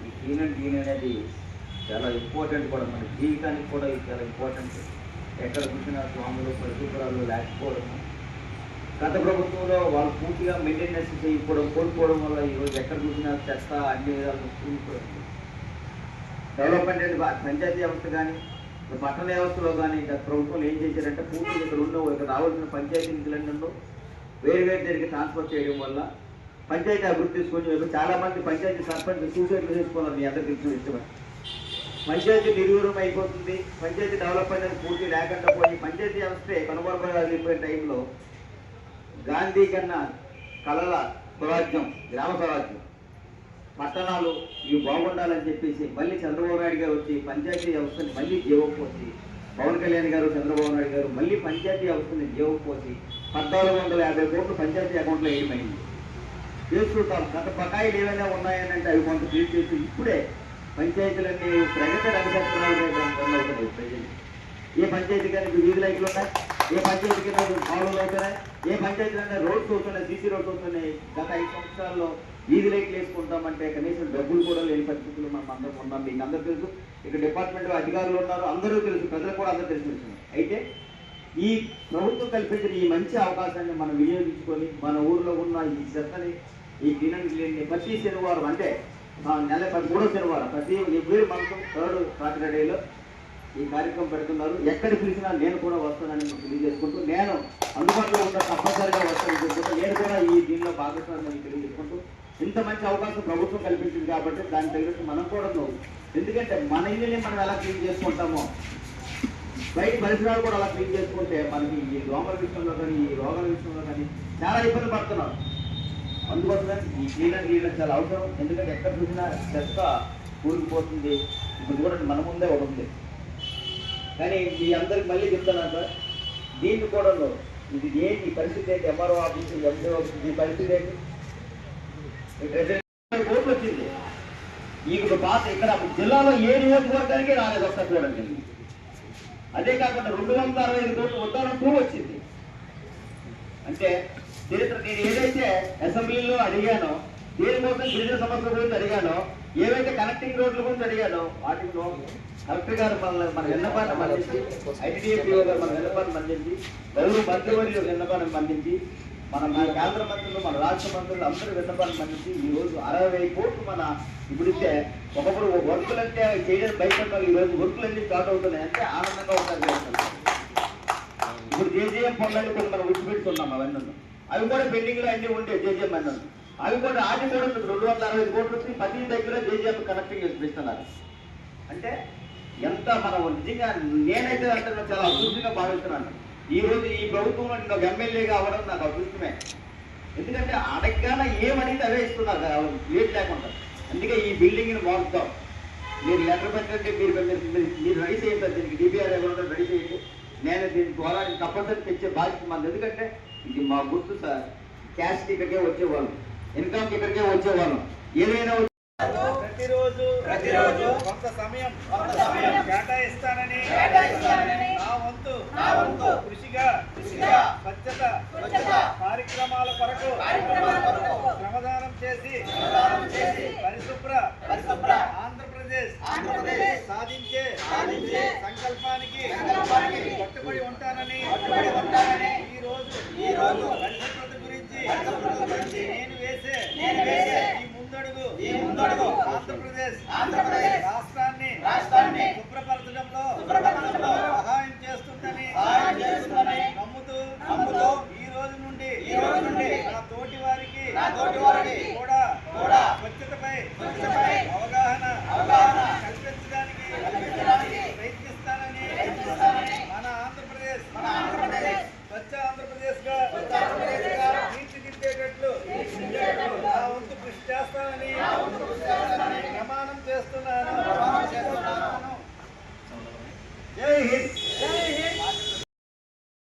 ఈ క్లీన్ అనేది చాలా ఇంపార్టెంట్ కూడా. మన జీవితానికి కూడా ఇది చాలా ఇంపార్టెంట్ ఎక్కడ కూర్చున్న స్వాములు పరిశుభ్రాలు లేకపోవడము గత ప్రభుత్వంలో వాళ్ళు పూర్తిగా మెయింటెనెన్స్ చేయకపోవడం కోల్పోవడం వల్ల ఈరోజు ఎక్కడ చూసినా చెత్త అన్ని విధాలు కూలిపోయింది డెవలప్మెంట్ అనేది పంచాయతీ వ్యవస్థ కానీ పట్టణ వ్యవస్థలో కానీ గత ప్రభుత్వం ఏం చేశారంటే పూర్తిగా ఇక్కడ ఉన్న ఇక్కడ రావాల్సిన పంచాయతీ నిధులన్నీ వేరు వేరు దగ్గరికి ట్రాన్స్ఫర్ చేయడం వల్ల పంచాయతీ అభివృద్ధి తీసుకొని చాలా మంది పంచాయతీ సర్పంచ్ సూసైడ్లు చేసుకున్నారు మీ అందరికీ ఇష్టమే పంచాయతీ నిర్వీర్యం అయిపోతుంది పంచాయతీ డెవలప్మెంట్ అనేది పూర్తి లేకుండా పోయి పంచాయతీ వ్యవస్థే కనుమరుగైపోయిన టైంలో గాంధీ కన్నా కళల స్వరాజ్యం గ్రామ స్వరాజ్యం. పట్టణాలు ఇవి బాగుండాలని చెప్పేసి మళ్ళీ చంద్రబాబు నాయుడు గారు వచ్చి పంచాయతీ వ్యవస్థని మళ్ళీ జీవకపోసి పవన్ కళ్యాణ్ గారు చంద్రబాబు నాయుడు గారు మళ్ళీ పంచాయతీ వ్యవస్థని జీవకపోసి పద్నాలుగు వందల యాభై కోట్లు పంచాయతీ అకౌంట్లో వేయమైంది చేసుకుంటాం గత బకాయిలు ఏమైనా ఉన్నాయని అంటే అవి కొంత క్లీన్ చేసి ఇప్పుడే పంచాయతీలన్నీ ప్రగతి రంగసత్రాలు ఈ ఏ పంచాయతీ గారికి వీధి లైట్లు ఉన్నాయి? ఏ పంచాయతీ కింద అవుతున్నాయి ఏ పంచాయతీ అయినా రోడ్స్ అవుతున్నాయి సీసీ రోడ్స్ అవుతున్నాయి గత ఐదు సంవత్సరాల్లో వీధి లైట్లు వేసుకుంటామంటే కనీసం డబ్బులు కూడా లేని పరిస్థితులు మనం అందరం ఉన్నాం. మీకు అందరూ తెలుసు ఇక్కడ డిపార్ట్మెంట్ అధికారులు ఉన్నారు అందరూ తెలుసు ప్రజలు కూడా అందరూ తెలిసి అయితే ఈ ప్రభుత్వం కల్పించిన ఈ మంచి అవకాశాన్ని మనం వినియోగించుకొని మన ఊర్లో ఉన్న ఈ చెత్తని ఈ క్లీన్ క్లీన్ని ప్రతి శనివారం అంటే నెల పది మూడో శనివారం ప్రతి ఎవ్రీ మంత్ థర్డ్ సాటర్డేలో ఈ కార్యక్రమం పెడుతున్నారు. ఎక్కడ పిలిచినా నేను కూడా వస్తానని మీకు తెలియజేసుకుంటూ నేను అందుబాటులో ఉన్న తప్పనిసరిగా వస్తానని చెప్పుకుంటూ నేను కూడా ఈ దీనిలో భాగస్వామ్యం తెలియజేసుకుంటూ ఇంత మంచి అవకాశం ప్రభుత్వం కల్పించింది కాబట్టి దాని తగినట్టు మనం కూడా ఎందుకంటే మన ఇల్లుని మనం ఎలా క్లీన్ చేసుకుంటామో బయట పరిసరాలు కూడా అలా క్లీన్ చేసుకుంటే మనకి ఈ దోమల విషయంలో కానీ ఈ రోగాల విషయంలో కానీ చాలా ఇబ్బంది పడుతున్నాం అందుకోసమే ఈ క్లీనర్ క్లీనర్ చాలా అవసరం. ఎందుకంటే ఎక్కడ చూసినా చెత్త కూలిపోతుంది ఇప్పుడు చూడండి మన ముందే ఒకటి ఉంది. కానీ మీ అందరికి మళ్ళీ చెప్తున్నాను సార్ దీన్ని కూడా ఇది ఏంటి ఈ పరిస్థితి ఏంటి ఎంఆర్ఓ ఆఫీసు ఎండిఓ ఈ పరిస్థితి ఏంటి? కోర్టు వచ్చింది. ఇప్పుడు పాత ఇక్కడ జిల్లాలో ఏ నియోజకవర్గానికి రాలేదు ఒక్క చూడండి. అదే కాకుండా రెండు వందల అరవై ఐదు కోట్లు ఉత్తరం టూ వచ్చింది. అంటే చరిత్ర నేను ఏదైతే అసెంబ్లీలో అడిగానో దేనికోసం గిరిజన సమస్య గురించి అడిగానో ఏవైతే కనెక్టింగ్ రోడ్ల గురించి అడిగానో వాటిలో కలెక్టర్ గారు మన మన విన్నపాన్ని మన్నించి ఐటీడీఏపీఓ గారు మన విన్నపాన్ని మన్నించి గౌరవ మంత్రివర్యులు విన్నపాన్ని మన్నించి మన మన కేంద్ర మంత్రులు మన రాష్ట్ర మంత్రులు అందరూ విన్నపాన్ని మన్నించి ఈ రోజు అరవై కోట్లు మన ఇప్పుడితే ఒకప్పుడు వర్కులు అంటే చేయడం భయపడ్డారు ఈ రోజు వర్కులు అన్ని స్టార్ట్ అవుతున్నాయి అంటే ఆనందంగా ఉంటారు ఇప్పుడు జేజేఎం పనులన్నీ కొన్ని మనం విడిచిపెట్టుకున్నాం అవన్నీ. అవి కూడా పెండింగ్లో లో అన్ని ఉండే జేజేఎం అన్నీ. అవి కూడా ఆది కూడా రెండు వందల అరవై ఐదు కోట్లు వచ్చి పది దగ్గర జేజీఎఫ్ కనెక్టింగ్ చేస్తున్నారు. అంటే ఎంత మనం నిజంగా నేనైతే అంటే చాలా అదృష్టంగా భావిస్తున్నాను. ఈ రోజు ఈ ప్రభుత్వంలో నేను ఒక ఎమ్మెల్యేగా అవ్వడం నాకు అదృష్టమే. ఎందుకంటే అడగగానే ఏమనేది అవే ఇస్తున్నారు లేట్ లేకుండా. అందుకే ఈ బిల్డింగ్ని మారుస్తాం మీరు లెటర్ పెట్టండి మీరు మీరు- మీరు- రెడీ చేయండి సార్ దీనికి డిబిఆర్ ఎవరు రెడీ చేయండి. నేను దీని ద్వారా తప్పనిసరి తెచ్చే బాధ్యత మంది. ఎందుకంటే ఇది మా గుర్తు సార్ క్యాష్ ఇక్కడికే వచ్చేవాళ్ళు. ఇన్కమ్ ఇక్కడికే వచ్చేవాళ్ళం. ఏదైనా ప్రతిరోజు ప్రతిరోజు కొంత సమయం కొంత సమయం కేటాయిస్తానని కేటాయిస్తానని నా వంతు నా వంతు కృషిగా కృషిగా స్వచ్ఛత స్వచ్ఛత కార్యక్రమాల కొరకు కార్యక్రమాల కొరకు శ్రమదానం చేసి శ్రమదానం చేసి పరిశుభ్ర పరిశుభ్ర ఆంధ్రప్రదేశ్ ఆంధ్రప్రదేశ్ సాధించే సాధించే సంకల్పానికి సంకల్పానికి కట్టుబడి ఉంటానని కట్టుబడి ఉంటానని ఈ రోజు ఈ రోజు పరిశుభ్రత గురించి పరిశుభ్రత గురించి నేను వేసే నేను వేసే ఈ ముందడుగు ఈ ముందడుగు ఆంధ్రప్రదేశ్ ఆంధ్రప్రదేశ్ రాష్ట్రాన్ని రాష్ట్రాన్ని శుభ్రపరచడంలో శుభ్రపరచడంలో సహాయం చేస్తుందని సహాయం చేస్తుందని నమ్ముతూ నమ్ముతూ ఈ రోజు నుండి ఈ రోజు నుండి నా తోటి వారికి నా తోటి వారికి కూడా కూడా స్వచ్ఛతపై స్వచ్ఛతపై అవగాహన అవగాహన కల్పించడానికి కల్పించడానికి ప్రయత్నిస్తానని ప్రయత్నిస్తానని మన ఆంధ్రప్రదేశ్ మన ఆంధ్రప్రదేశ్ స్వచ్ఛ ఆంధ్రప్రదేశ్గా స్వచ్ఛ తీర్చిదిద్దేటట్లు తీర్చిదిద్దేటట్లు నా వంతు కృషి చేస్తానని ప్రమాణం